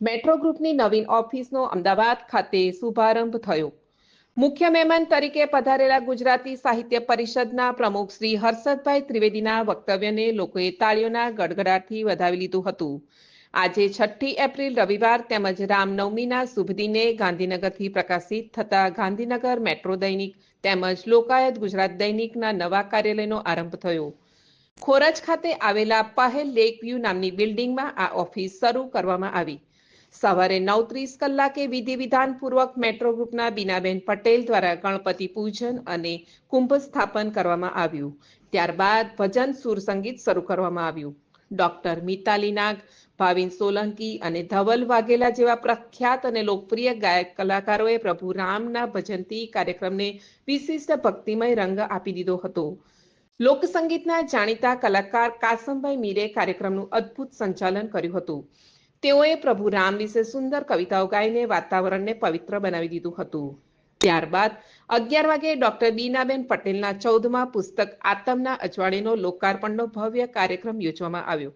Metro ગ્રુપની નવીન ઓફિસનો અમદાવાદ ખાતે શુભારંભ થયો. મુખ્ય મહેમાન તરીકે પધારેલા ગુજરાતી સાહિત્ય પરિષદના પ્રમુખ શ્રી હર્ષદભાઈ ત્રિવેદીના વક્તવ્યને લોકોએ તાળીઓના ગડગડાટથી વધાવી લીધું હતું. આજે છઠ્ઠી એપ્રિલ રવિવાર તેમજ રામનવમીના શુભ દિને ગાંધીનગરથી પ્રકાશિત થતા ગાંધીનગર મેટ્રો દૈનિક તેમજ લોકાયત ગુજરાત દૈનિકના નવા કાર્યાલયનો આરંભ થયો. ખોરજ ખાતે આવેલા પહેલ લેક વ્યૂ નામની બિલ્ડિંગમાં આ ઓફિસ શરૂ કરવામાં આવી. સવારે નવ ત્રીસ કલાકે વિધિ વિધાનપૂર્વક મેટ્રો ગ્રુપના બીનાબેન પટેલ દ્વારા ગણપતિ પૂજન અને કુંભ સ્થાપન કરવામાં આવ્યું. ત્યારબાદ ભજન સુર સંગીત શરૂ કરવામાં આવ્યું. ડોક્ટર મિતાલી નાગ, ભાવિન સોલંકી અને ધવલ વાઘેલા જેવા પ્રખ્યાત અને લોકપ્રિય ગાયક કલાકારોએ પ્રભુ રામના ભજનથી કાર્યક્રમને વિશિષ્ટ ભક્તિમય રંગ આપી દીધો હતો. લોકસંગીતના જાણીતા કલાકાર કાસમભાઈ મીરે કાર્યક્રમનું અદ્ભુત સંચાલન કર્યું હતું. તેઓએ પ્રભુ રામ વિશે સુંદર કવિતાઓ ગાઈને વાતાવરણને પવિત્ર બનાવી દીધું હતું. ત્યારબાદ અગિયાર વાગે ડોક્ટર બીનાબેન પટેલના ચૌદમાં પુસ્તક આતમના અજવાળીનો લોકાર્પણનો ભવ્ય કાર્યક્રમ યોજવામાં આવ્યો.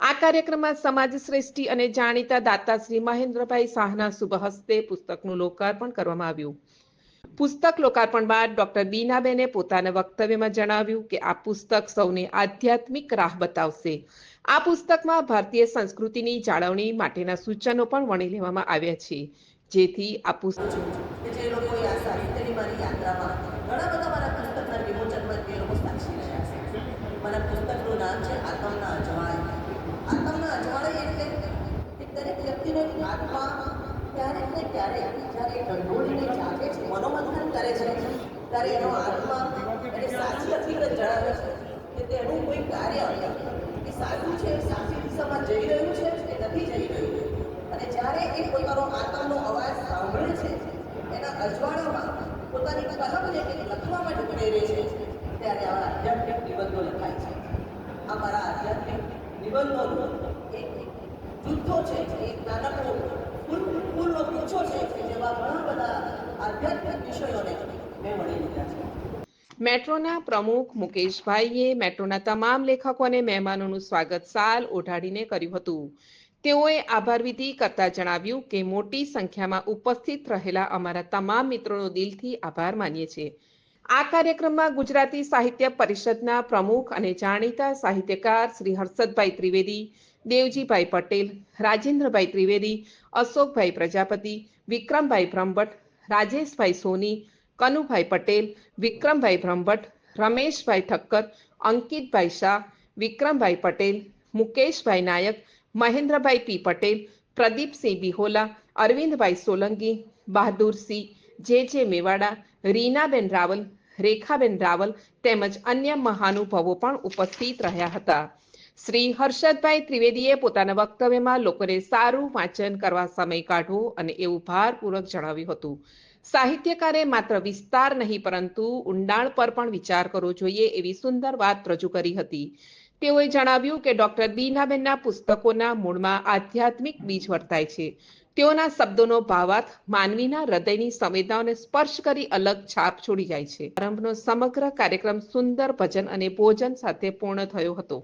આ કાર્યક્રમમાં સમાજ શ્રેષ્ઠી અને જાણીતા દાતા શ્રી મહેન્દ્રભાઈ શાહના શુભ હસ્તે પુસ્તકનું લોકાર્પણ કરવામાં આવ્યું. પુસ્તક લોકાર્પણ બાદ ડોક્ટર બીનાબેને પોતાના વક્તવ્યમાં જણાવ્યું કે આ પુસ્તક સૌને આધ્યાત્મિક રાહ બતાવશે. આ પુસ્તકમાં ભારતીય સંસ્કૃતિની જાળવણી માટેના સૂચનો પણ વણી લેવામાં આવ્યા છે. જેથી આ પુસ્તક જે લોકોએ ઘણા બધા મારા પુસ્તકના વિમોચનમાં તે લોકો સાક્ષી રહ્યા છે. મારા પુસ્તકનું નામ છે આતમના અજવાળે. આતમના અજવાળે એટલે એક દરેક વ્યક્તિને આત્મા ક્યારેક ને ક્યારેક જ્યારે એ જાગે છે, મનોમંથન કરે છે, ત્યારે એનો આત્મા એને સાચી હકીકત જણાવે છે કે તેનું કોઈ કાર્ય એ સાચું છે, સાચી દિશામાં જઈ રહ્યું છે કે નથી જઈ રહ્યું. અને જ્યારે એ પોતાનો આત્માનો અવાજ સાંભળે છે, એના અજવાળામાં પોતાની કલમને કે લખવા માટે રહી છે, ત્યારે આવા આધ્યાત્મિક નિબંધો લખાય છે. આ મારા આધ્યાત્મિક નિબંધોનું એક જુથ્થો છે એક નાનકડો ફૂલ પૂછો છે જેમાં ઘણા બધા આધ્યાત્મિક વિષયોને મેં મળી લીધા છે. મેટ્રોના પ્રમુખ મુકેશભાઈએ મેટ્રોના તમામ લેખકો અને મહેમાનોનું સ્વાગત સાલ ઓઢાડીને કર્યું હતું. તેઓએ આભાર વિધિ કરતા જણાવ્યું કે મોટી સંખ્યામાં ઉપસ્થિત રહેલા અમારા તમામ મિત્રોનો દિલથી આભાર માનીએ છીએ. આ કાર્યક્રમમાં ગુજરાતી સાહિત્ય પરિષદના પ્રમુખ અને જાણીતા સાહિત્યકાર શ્રી હર્ષદભાઈ ત્રિવેદી દેવજીભાઈ પટેલ, રાજેન્દ્રભાઈ ત્રિવેદી, અશોકભાઈ પ્રજાપતિ, વિક્રમભાઈ બ્રહ્મભટ્ટ, રાજેશભાઈ સોની, કનુભાઈ પટેલ, વિક્રમભાઈ બ્રહ્મભટ્ટ, રમેશભાઈ ઠક્કર, અંકિતભાઈ શાહ, વિક્રમભાઈ પટેલ, મુકેશભાઈ નાયક, મહેન્દ્રભાઈ પી પટેલ, પ્રદીપસિંહ બિહોલા, અરવિંદભાઈ સોલંકી, બહાદુરસિંહ જે જે મેવાડા, રીનાબેન રાવલ, રેખાબેન રાવલ તેમજ અન્ય મહાનુભાવો પણ ઉપસ્થિત રહ્યા હતા. શ્રી હર્ષદભાઈ ત્રિવેદીએ પોતાના વક્તવ્યમાં લોકોને સારું વાંચન કરવા સમય કાઢવો અને એવું ભારપૂર્વક જણાવ્યું હતું. સાહિત્યકારે માત્ર વિસ્તાર નહીં, પરંતુ ઊંડાણ પર પણ વિચાર કરવો જોઈએ એવી સુંદર વાત રજૂ કરી હતી. તેઓએ જણાવ્યું કે ડોક્ટર બીનાબેનના પુસ્તકોના મૂળમાં આધ્યાત્મિક બીજ વર્તાય છે. તેઓના શબ્દોનો ભાવાર્થ માનવીના હૃદયની સંવેદનાઓને સ્પર્શ કરી અલગ છાપ છોડી જાય છે. પ્રારંભનો સમગ્ર કાર્યક્રમ સુંદર ભજન અને ભોજન સાથે પૂર્ણ થયો હતો.